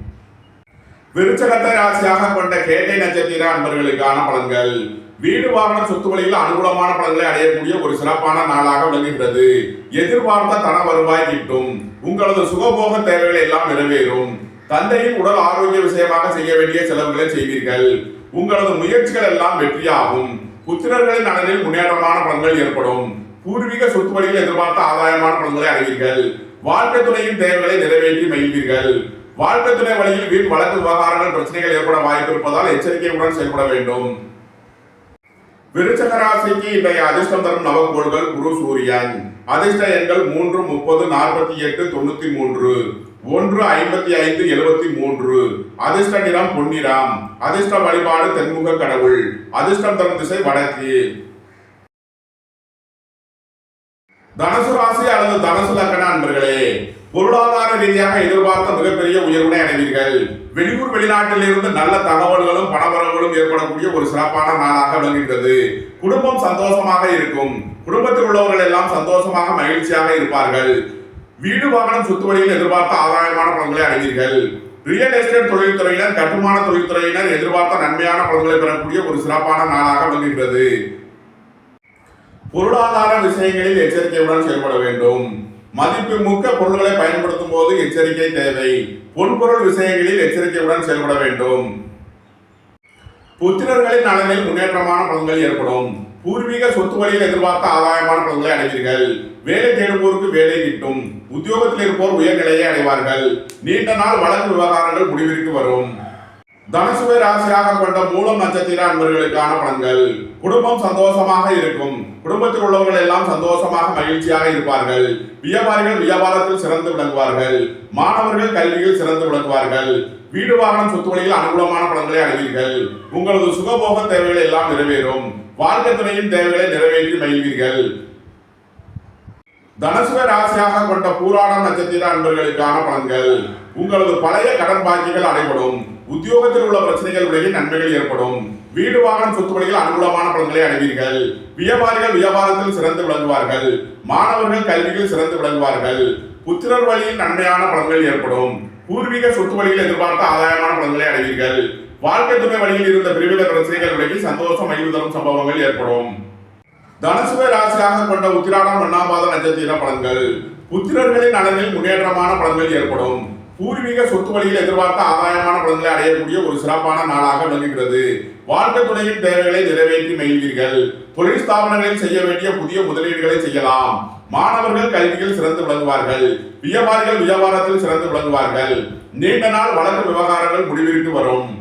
விருச்சகத்தை ராசியாக கொண்ட கேட்டை நட்சத்திர அன்பர்களுக்கான பலன்கள். வீடு வாகன சொத்து வழியில் அனுகூலமான பலன்களை அடையக்கூடிய ஒரு சிறப்பான நாளாக விளங்குகிறது. எதிர்பார்த்த தன வருவாய் கிட்டும். உங்களது சுகபோக தேவைகள் எல்லாம் நிறைவேறும். தந்தையின் உடல் ஆரோக்கிய விஷயமாக செய்ய வேண்டிய செலவுகளை செய்வீர்கள். உங்களது முயற்சிகள் எல்லாம் வெற்றியாகும். புத்திரர்களின் நலனில் முன்னேற்றமான பலன்கள் ஏற்படும். பூர்வீக சொத்து வழியில் எதிர்பார்த்த ஆதாயமான பலன்களை அடைவீர்கள். வாழ்க்கை துணையின் தேவைகளை நிறைவேற்றி மகிழ்வீர்கள். வாழ்க்கை துணை வழியில் வீண் வழக்கு விவகாரங்கள் பிரச்சனைகள் ஏற்பட வாய்ப்பு இருப்பதால் எச்சரிக்கையுடன் செயல்பட வேண்டும். விருச்சகராசிக்கு இன்றைய அதிர்ஷ்டம் தரும் நவக்கோள்கள் குரு சூரியன். அதிர்ஷ்ட எண்கள் மூன்று முப்பது நாற்பத்தி எட்டு தொண்ணூத்தி மூன்று. ஒன்று ஐம்பத்தி ஐந்து எழுபத்தி மூன்று. அதிர்ஷ்ட நிறம் பொன்னிறம். அதிர்ஷ்ட வழிபாடு தென்முக கடவுள். அதிர்ஷ்டம் தரும் திசை வடக்கு. தனுசு ராசி அல்லது தனுசு லக்கண அன்பர்களே பொருளாதார ரீதியாக எதிர்பார்த்த மிகப்பெரிய உயர்வினை அடைவீர்கள். வெளியூர் வெளிநாட்டில் இருந்து நல்ல தகவல்களும் பணவரவுகளும் ஏற்படக்கூடிய ஒரு சிறப்பான நாளாக விளங்குகிறது குடும்பம் சந்தோஷமாக இருக்கும். குடும்பத்தில் உள்ளவர்கள் எல்லாம் சந்தோஷமாக மகிழ்ச்சியாக இருப்பார்கள். வீடு வாகனம் சொத்து வழியில் எதிர்பார்த்த ஆதாயமான பலன்களை அடைவீர்கள். ரியல் எஸ்டேட் தொழில்துறையினர் கட்டுமான தொழில்துறையினர் எதிர்பார்த்த நன்மையான பலன்களை பெறக்கூடிய ஒரு சிறப்பான நாளாக விளங்குகிறது பொருளாதார விஷயங்களில் எச்சரிக்கையுடன் செயல்பட வேண்டும். மதிப்பு மிக்க பொருள்களை பயன்படுத்தும் போது எச்சரிக்கை தேவை. பொன்பொருள் விஷயங்களில் எச்சரிக்கையுடன் செயல்பட வேண்டும். புத்திரர்களின் நலனில் முன்னேற்றமான பலன்கள் ஏற்படும். பூர்வீக சொத்து வழியில் எதிர்பார்த்த ஆதாயமான பலன்களை அடைவீர்கள். வேலை தேடுவோருக்கு வேலை கிட்டும். உத்தியோகத்தில் இருப்போர் உயர்நிலையை அடைவார்கள். நீண்ட நாள் வழக்கு விவகாரங்கள் முடிவிற்கு வரும். தனுசுவை ராசியாக கொண்ட மூலம் நட்சத்திர அன்பர்களுக்கான பலன்கள். குடும்பம் சந்தோஷமாக இருக்கும். குடும்பத்தில் உள்ளவர்கள் எல்லாம் சந்தோஷமாக மகிழ்ச்சியாக இருப்பார்கள். வியாபாரிகள் வியாபாரத்தில் சிறந்து விளங்குவார்கள். மாணவர்கள் கல்வியில் சிறந்து விளங்குவார்கள். வீடு வாகனம் சொத்து வழியில் அனுகூலமான பலன்களை அடைவீர்கள். உங்களது சுகபோக தேவைகள் எல்லாம் நிறைவேறும். வாழ்க்கை துணையின் தேவைகளை நிறைவேற்றி மகிழ்வீர்கள். தனசுவ ராசியாக கொண்ட பூராடம் நட்சத்திர அன்பர்களுக்கான பலன்கள். உங்களது பழைய கடன் பாக்கிகள் அடைபடும். உத்தியோகத்தில் உள்ள பிரச்சனைகள் விலகி நன்மைகள் ஏற்படும். வீடு வாகனம் சொத்து வழியில் அனுகூலமான பலன்களை அடைவீர்கள். வியாபாரிகள் வியாபாரத்தில் சிறந்து விளங்குவார்கள். மாணவர்கள் கல்வியில் சிறந்து விளங்குவார்கள். புத்திரர் வழியில் நன்மையான பலன்கள் ஏற்படும். பூர்வீக சொத்து வழியில் எதிர்பார்த்த ஆதாயமான பலன்களை அடைவீர்கள். வாழ்க்கை துணை வழியில் இருந்த பிரிவித பிரச்சனைகள் விலகி சந்தோஷம் மகிழ்வு தரும் சம்பவங்கள் ஏற்படும். தனுசுவை ராசியாக கொண்ட உத்திராடம் ஒன்னாம் நட்சத்திர பலன்கள். புத்திரர்களின் நலனில் முன்னேற்றமான பலன்கள் ஏற்படும். பூர்வீக சொத்து வழியில் எதிர்பார்த்த ஆதாயமான பலன்களை அடையக்கூடிய ஒரு சிறப்பான நாளாக விளங்குகிறது. வாழ்க்கை துணையின் தேவைகளை நிறைவேற்றி மகிழ்வீர்கள். தொழில் ஸ்தாபனங்களில் செய்ய வேண்டிய புதிய முதலீடுகளை செய்யலாம். மாணவர்கள் கல்வியில் சிறந்து விளங்குவார்கள். வியாபாரிகள் வியாபாரத்தில் சிறந்து விளங்குவார்கள். நீண்ட நாள் வழக்கு விவகாரங்கள் முடிவிற்கு வரும்.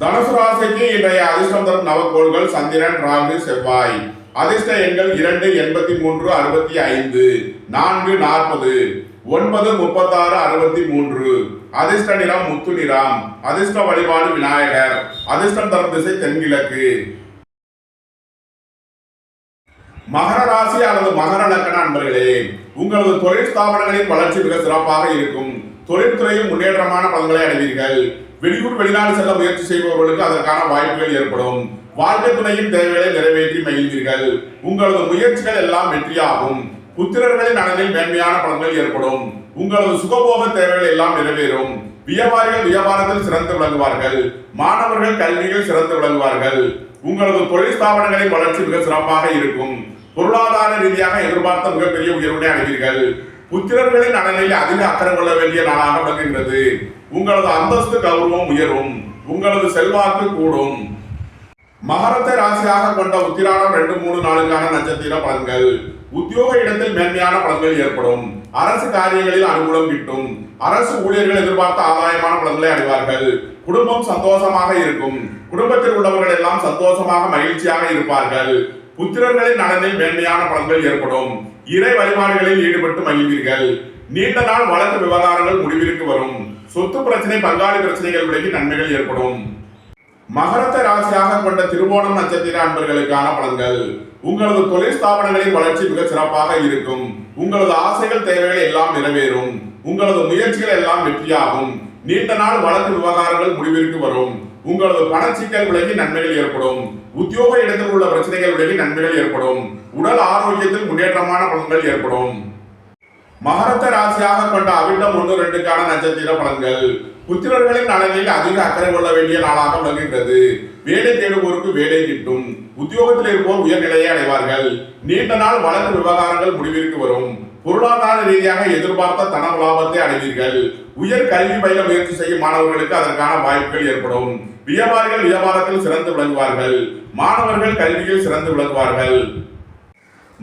தனுசு ராசிக்கு இன்றைய அதிர்ஷ்டம் தரும் நவக்கோள்கள் சந்திரன் ராகு செவ்வாய். அதிர்ஷ்ட எண்கள் இரண்டு எண்பத்தி மூன்று அறுபத்தி ஐந்து. நான்கு நாற்பது. ஒன்பது முப்பத்தாறு அறுபத்தி மூன்று. அதிர்ஷ்ட நிறம் முத்து நிறம். அதிர்ஷ்ட வழிபாடு விநாயகர். அதிர்ஷ்டம் தரும் திசை தென்கிழக்கு. மகர ராசி அல்லது மகர லக்கண அன்பர்களே உங்களது தொழில் ஸ்தாபனங்களின் வளர்ச்சி மிக சிறப்பாக இருக்கும். தொழில்துறையில் முன்னேற்றமான பலன்களை அடைவீர்கள். வெளியூர் வெளிநாடு செல்ல முயற்சி செய்பவர்களுக்கு அதற்கான வாய்ப்புகள் ஏற்படும். வாழ்க்கை துணையின் தேவைகளை நிறைவேற்றி மகிழ்வீர்கள். உங்களது முயற்சிகள் எல்லாம் வெற்றியாகும். புத்திரர்களின் நலனில் மேன்மையான பலன்கள் ஏற்படும். உங்களது சுகபோக தேவைகள் எல்லாம் நிறைவேறும். வியாபாரிகள் வியாபாரத்தில் சிறந்து விளங்குவார்கள். மாணவர்கள் கல்வியில் சிறந்து விளங்குவார்கள். உங்களது தொழில் ஸ்தாபனங்களின் வளர்ச்சி மிக சிறப்பாக இருக்கும். பொருளாதார ரீதியாக எதிர்பார்த்த மிகப்பெரிய உயர்வினை அடைவீர்கள். புத்திரர்களின் நலனில் அதிக அக்கறை கொள்ள வேண்டிய நாளாக விளங்குகிறது உங்களது அந்தஸ்து கௌரவம் உயரும். உங்களது செல்வாக்கு கூடும். மகரத்தை ராசியாக கொண்ட உத்திராடம் ரெண்டு மூணு நாளுக்கான நட்சத்திர பலன்கள். உத்தியோக இடத்தில் மேன்மையான பலன்கள் ஏற்படும். அரசு காரியங்களில் அனுகூலம் கிட்டும். அரசு ஊழியர்கள் எதிர்பார்த்த ஆதாயமான பலன்களை அடைவார்கள். குடும்பம் சந்தோஷமாக இருக்கும். குடும்பத்தில் உள்ளவர்கள் எல்லாம் சந்தோஷமாக மகிழ்ச்சியாக இருப்பார்கள். புத்திரர்களின் நலனில் மேன்மையான பலன்கள் ஏற்படும். இறை வழிபாடுகளில் ஈடுபட்டு மகிழ்வீர்கள். நீண்ட நாள் வழக்கு விவகாரங்கள் முடிவிற்கு வரும். சொத்து பிரச்சனை பங்காளி பிரச்சனைகள் விலகி நன்மைகள் ஏற்படும். மகரத்தை ராசியாக கொண்ட திருவோணம் நட்சத்திர அன்பர்களுக்கான பலன்கள். உங்களது தொழில் ஸ்தாபனங்களின் வளர்ச்சி மிக சிறப்பாக இருக்கும். உங்களது ஆசைகள் தேவைகள் எல்லாம் நிறைவேறும். உங்களது முயற்சிகள் எல்லாம் வெற்றியாகும். நீண்ட நாள் வழக்கு விவகாரங்கள் முடிவிற்கு வரும். உங்களது பணச்சிக்கல் விலகி நன்மைகள் ஏற்படும். உத்தியோக இடத்தில் உள்ள பிரச்சனைகள் விலகி நன்மைகள் ஏற்படும். உடல் ஆரோக்கியத்தில் முன்னேற்றமான பலன்கள் ஏற்படும். மகரத்த ராசியாக கொண்ட அவிட்டம் ஒன்று ரெண்டுக்கான நட்சத்திர பலன்கள். புத்திரர்களின் நலனில் அதிக அக்கறை கொள்ள வேண்டிய நாளாக விளங்குகிறது. வேலை தேடுவோருக்கு வேலை கிட்டும். உத்தியோகத்தில் இருப்போர் உயர்நிலையை அடைவார்கள். நீண்ட நாள் வழக்கு விவகாரங்கள் முடிவிற்கு வரும். பொருளாதார ரீதியாக எதிர்பார்த்த தன லாபத்தை அடைவீர்கள். உயர் கல்வி பயில முயற்சி செய்யும் மாணவர்களுக்கு அதற்கான வாய்ப்புகள் ஏற்படும். வியாபாரிகள் வியாபாரத்தில் சிறந்து விளங்குவார்கள். மாணவர்கள் கல்வியில் சிறந்து விளங்குவார்கள்.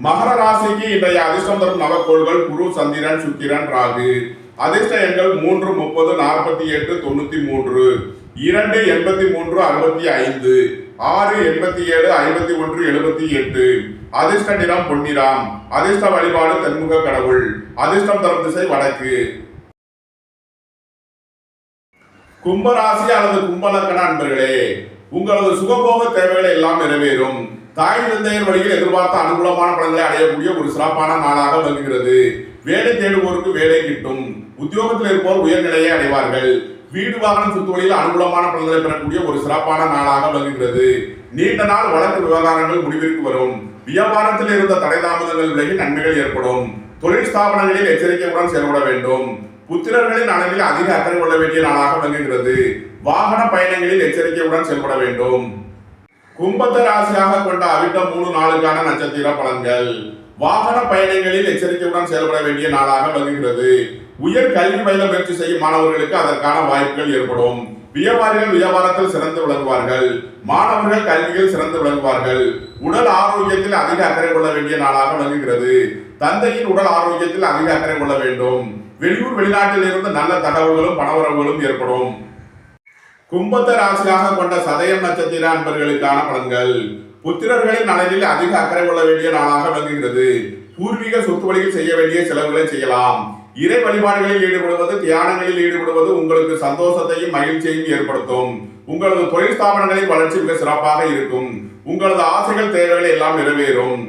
மகர ராசிக்கு இன்றைய அதிர்ஷ்டம் தரும் நவக்கோள்கள் குரு சந்திரன் சுக்கிரன் ராகு. அதிர்ஷ்ட எண்கள் மூன்று முப்பது நாற்பத்தி எட்டு தொண்ணூத்தி மூன்று. இரண்டு எண்பத்தி மூன்று அறுபத்தி ஐந்து. ஆறு எண்பத்தி ஏழு ஐம்பத்தி ஒன்று எழுபத்தி எட்டு. அதிர்ஷ்ட நிறம் பொன்னிறாம். அதிர்ஷ்ட வழிபாடு தென்முக கடவுள். அதிர்ஷ்டம் தரும் திசை வடக்கு. கும்பராசி அல்லது கும்பலக்கண அன்பர்களே உங்களது சுகபோக தேவைகள் எல்லாம் நிறைவேறும். தாய் தந்தையின் வழியில் எதிர்பார்த்த அனுகூலமான பலன்களை அடையக்கூடிய ஒரு சிறப்பான நாளாக விளங்குகிறது. வேலை தேடுவோருக்கு வேலை கிட்டும். உத்தியோகத்தில் இருப்போர் உயர்நிலையை அடைவார்கள். வீடு வாகனம் சுத்து வழியில் அனுகூலமான பலன்களை பெறக்கூடிய ஒரு சிறப்பான நாளாக விளங்குகிறது. நீண்ட நாள் வழக்கு விவகாரங்கள் முடிவிற்கு வரும். வியாபாரத்தில் இருந்த தடை தாமதங்கள் விலகி நன்மைகள் ஏற்படும். தொழில் ஸ்தாபனங்களில் எச்சரிக்கையுடன் செயல்பட வேண்டும். புத்திரர்களின் அளவில் அதிக அக்கறை கொள்ள வேண்டிய நாளாக விளங்குகிறது. வாகன பயணங்களில் எச்சரிக்கையுடன் செயல்பட வேண்டும். கும்பத்த ராசியாக கொண்ட அவிட்டம் மூணு நாளுக்கான நட்சத்திர பலன்கள். வாகன பயணங்களில் எச்சரிக்கையுடன் செயல்பட வேண்டிய நாளாக வருகிறது. உயர் கல்வி பயில முயற்சி செய்யும் மாணவர்களுக்கு அதற்கான வாய்ப்புகள் ஏற்படும். வியாபாரிகள் வியாபாரத்தில் சிறந்து விளங்குவார்கள். மாணவர்கள் கல்வியில் சிறந்து விளங்குவார்கள். உடல் ஆரோக்கியத்தில் அதிக அக்கறை கொள்ள வேண்டிய நாளாக விளங்குகிறது தந்தையின் உடல் ஆரோக்கியத்தில் அதிக அக்கறை கொள்ள வேண்டும். வெளியூர் வெளிநாட்டில் இருந்து நல்ல தகவல்களும் பணவரவுகளும் ஏற்படும். கும்பத்த ராசியாக கொண்ட சதயம் நட்சத்திர அன்பர்களுக்கான பலன்கள் புத்திரர்களின் நலனில் அதிக அக்கறை கொள்ள வேண்டிய நாளாக விளங்குகிறது. பூர்வீக சொத்து வழியில் செய்ய வேண்டிய செலவுகளை செய்யலாம். இறை வழிபாடுகளில் ஈடுபடுவது தியானங்களில் ஈடுபடுவது உங்களுக்கு சந்தோஷத்தையும் மகிழ்ச்சியையும் ஏற்படுத்தும். உங்களது தொழில் ஸ்தாபனங்களின் வளர்ச்சி மிக சிறப்பாக இருக்கும். உங்களது ஆசைகள் தேவைகள் எல்லாம் நிறைவேறும்.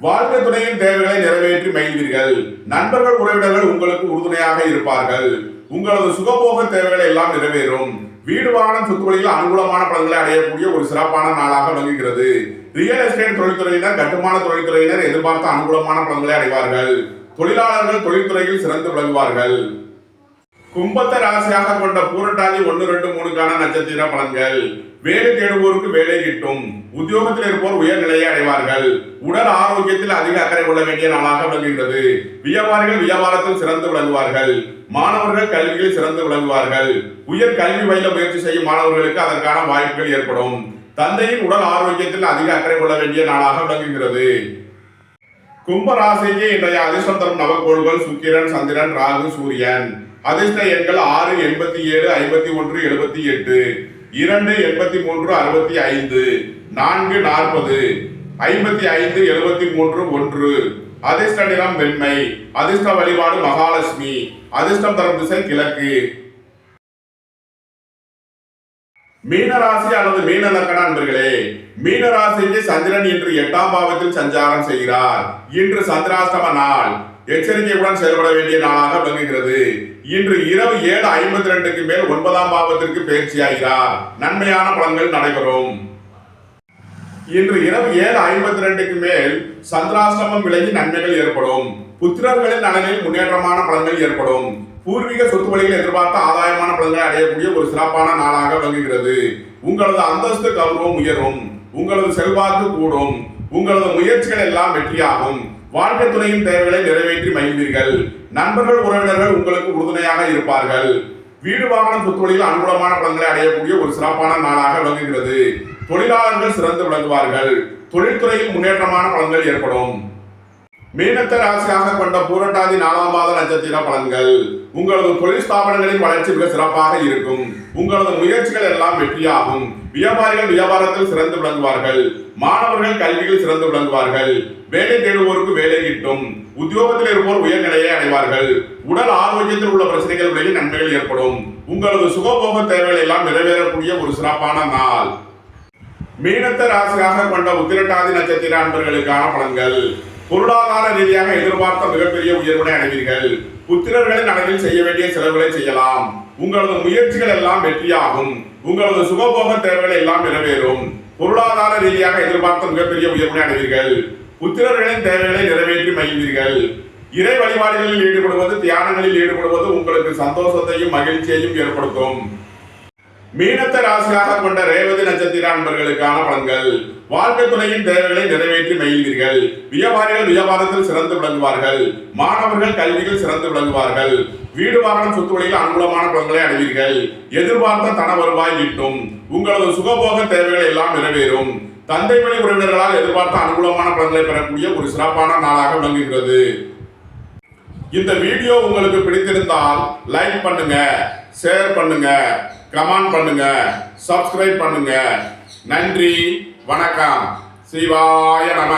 வாழ்க்கை துணையின் தேவைகளை நிறைவேற்றி மகிழ்வீர்கள். நண்பர்கள் உறவினர்கள் உங்களுக்கு உறுதுணையாக இருப்பார்கள். உங்களது சுகபோக தேவைகளை எல்லாம் நிறைவேறும். வீடு வாகனம் சொத்துக்களில் அனுகூலமான பலன்களை அடையக்கூடிய ஒரு சிறப்பான நாளாக விளங்குகிறது. ரியல் எஸ்டேட் தொழில்துறையினர் கட்டுமான தொழில்துறையினர் எதிர்பார்த்த அனுகூலமான பலன்களை அடைவார்கள். தொழிலாளர்கள் தொழில்துறையில் சிறந்து விளங்குவார்கள். கும்பத்த ராசியாக கொண்ட பூரட்டாதி ஒன்று ரெண்டு மூணுக்கான நட்சத்திர பலன்கள். வேலை தேடுவோருக்கு வேலை கிட்டும். உத்தியோகத்தில் இருப்போர் உயர்நிலையை அடைவார்கள். உடல் ஆரோக்கியத்தில் அதிக அக்கறை கொள்ள வேண்டிய நாளாக விளங்குகிறது வியாபாரிகள் வியாபாரத்தில் சிறந்து விளங்குவார்கள். மாணவர்கள் கல்வியில் சிறந்து விளங்குவார்கள். உயர் கல்வி பயில முயற்சி செய்யும் மாணவர்களுக்கு அதற்கான வாய்ப்புகள் ஏற்படும். தந்தையின் உடல் ஆரோக்கியத்தில் அதிக அக்கறை கொள்ள வேண்டிய நாளாக விளங்குகிறது கும்பராசிக்கு இன்றைய அதிர்ஷ்டம் தரும் நவக்கோள்கள் சுக்கிரன் சந்திரன் ராகு சூரியன். அதிர்ஷ்ட எண்கள் ஆறு எண்பத்தி ஏழு ஐம்பத்தி ஒன்று எழுபத்தி எட்டு. இரண்டு எண்பத்தி மூன்று அறுபத்தி ஐந்து நான்கு நாற்பது ஐம்பத்தி ஐந்து எழுபத்தி மூன்று ஒன்று. அதிர்ஷ்ட நிறம் வெண்மை அதிர்ஷ்ட வழிபாடு மகாலட்சுமி அதிர்ஷ்டம் தரும் திசை கிழக்கு. மீனராசி அல்லது மீன லக்கண அன்பர்களே மீனராசிக்கு சந்திரன் இன்று எட்டாம் பாவத்தில் சஞ்சாரம் செய்கிறார். இன்று சந்திராஷ்டம நாள். எச்சரிக்கையுடன் செயல்பட வேண்டிய நாளாக விளங்குகிறது. இன்று இரவு ஏழு ஐம்பத்தி ரெண்டுக்கு மேல் ஒன்பதாம் பாவத்திற்கு பயிற்சியாகிறார். நன்மையான பலன்கள் நடைபெறும். இன்று இரவு ஏழு ஐம்பத்தி ரெண்டுக்கு மேல் சந்திராஷ்டமம் விலகி நன்மைகள் ஏற்படும். புத்திரர்களின் நலனில் முன்னேற்றமான பலன்கள் ஏற்படும். பூர்வீக சொத்து வழியில் எதிர்பார்த்த ஆதாயமான பலன்களை அடையக்கூடிய ஒரு சிறப்பான நாளாக விளங்குகிறது. உங்களது அந்தஸ்து கௌரவம் உயரும். உங்களது செல்வாக்கு கூடும். உங்களது முயற்சிகள் எல்லாம் வெற்றியாகும். வாழ்க்கை துணையின் தேவைகளை நிறைவேற்றி மகிழ்வீர்கள் நண்பர்கள் உறவினர்கள் உங்களுக்கு உறுதுணையாக இருப்பார்கள். வீடு வாகனம் சொத்துவழியில் அனுகூலமான பலன்களை அடையக்கூடிய ஒரு சிறப்பான நாளாக விளங்குகிறது. தொழிலாளர்கள் சிறந்து விளங்குவார்கள். தொழில்துறையில் முன்னேற்றமான பலன்கள் ஏற்படும். மீனத்த ராசியாக கொண்ட பூரட்டாதி நாலாம் மாத நட்சத்திர பலன்கள். உங்களது தொழில் ஸ்தாபனங்களின் வளர்ச்சி மிக சிறப்பாக இருக்கும். உங்களது முயற்சிகள் எல்லாம் வெற்றியாகும். வியாபாரிகள் வியாபாரத்தில் சிறந்து விளங்குவார்கள். மாணவர்கள் கல்வியில் சிறந்து விளங்குவார்கள். வேலை தேடுவோருக்கு வேலை கிட்டும். உத்தியோகத்தில் இருப்போர் உயர்நிலையை அடைவார்கள். உடல் ஆரோக்கியத்தில் உள்ள பிரச்சனைகள் விலகி நன்மைகள் ஏற்படும். உங்களது சுகபோக தேவைகள் எல்லாம் நிறைவேறக்கூடிய ஒரு சிறப்பான நாள். மீனத்த ராசியாக கொண்ட உத்திரட்டாதி நட்சத்திர அன்பர்களுக்கான பலன்கள். பொருளாதார ரீதியாக எதிர்பார்த்த மிகப்பெரிய உயர்வினை அடைவீர்கள். புத்திரர்களின் அளவில் செய்ய வேண்டிய செலவுகளை செய்யலாம். உங்களது முயற்சிகள் எல்லாம் வெற்றியாகும். உங்களது சுகபோக தேவைகள் எல்லாம் நிறைவேறும். பொருளாதார ரீதியாக எதிர்பார்த்த மிகப்பெரிய உயர்வினை அடைவீர்கள். புத்திரர்களின் தேவைகளை நிறைவேற்றி மகிழ்வீர்கள். இறை வழிபாடுகளில் ஈடுபடுவது தியானங்களில் ஈடுபடுவது உங்களுக்கு சந்தோஷத்தையும் மகிழ்ச்சியையும் ஏற்படுத்தும். மீனத்த ராசியாக கொண்ட ரேவதி நட்சத்திர அன்பர்களுக்கான பலன்கள். வாழ்க்கை துணையின் தேவைகளை நிறைவேற்றி மகிழ்வீர்கள் வியாபாரிகள் வியாபாரத்தில் சிறந்து விளங்குவார்கள். மாணவர்கள் கல்வியில் சிறந்து விளங்குவார்கள். வீடு வாகனம் சொத்து வழியில் அனுகூலமான பலன்களை அடைவீர்கள். எதிர்பார்த்த தன வருவாய் கிட்டும் உங்களது சுகபோக தேவைகள் எல்லாம் நிறைவேறும். தந்தை வழி உறவினர்களால் எதிர்பார்த்த அனுகூலமான பலன்களை பெறக்கூடிய ஒரு சிறப்பான நாளாக விளங்குகிறது இந்த வீடியோ உங்களுக்கு பிடித்திருந்தால் லைக் பண்ணுங்க ஷேர் பண்ணுங்க கமெண்ட் பண்ணுங்க சப்ஸ்கிரைப் பண்ணுங்க. நன்றி. வணக்கம். சிவாய நம.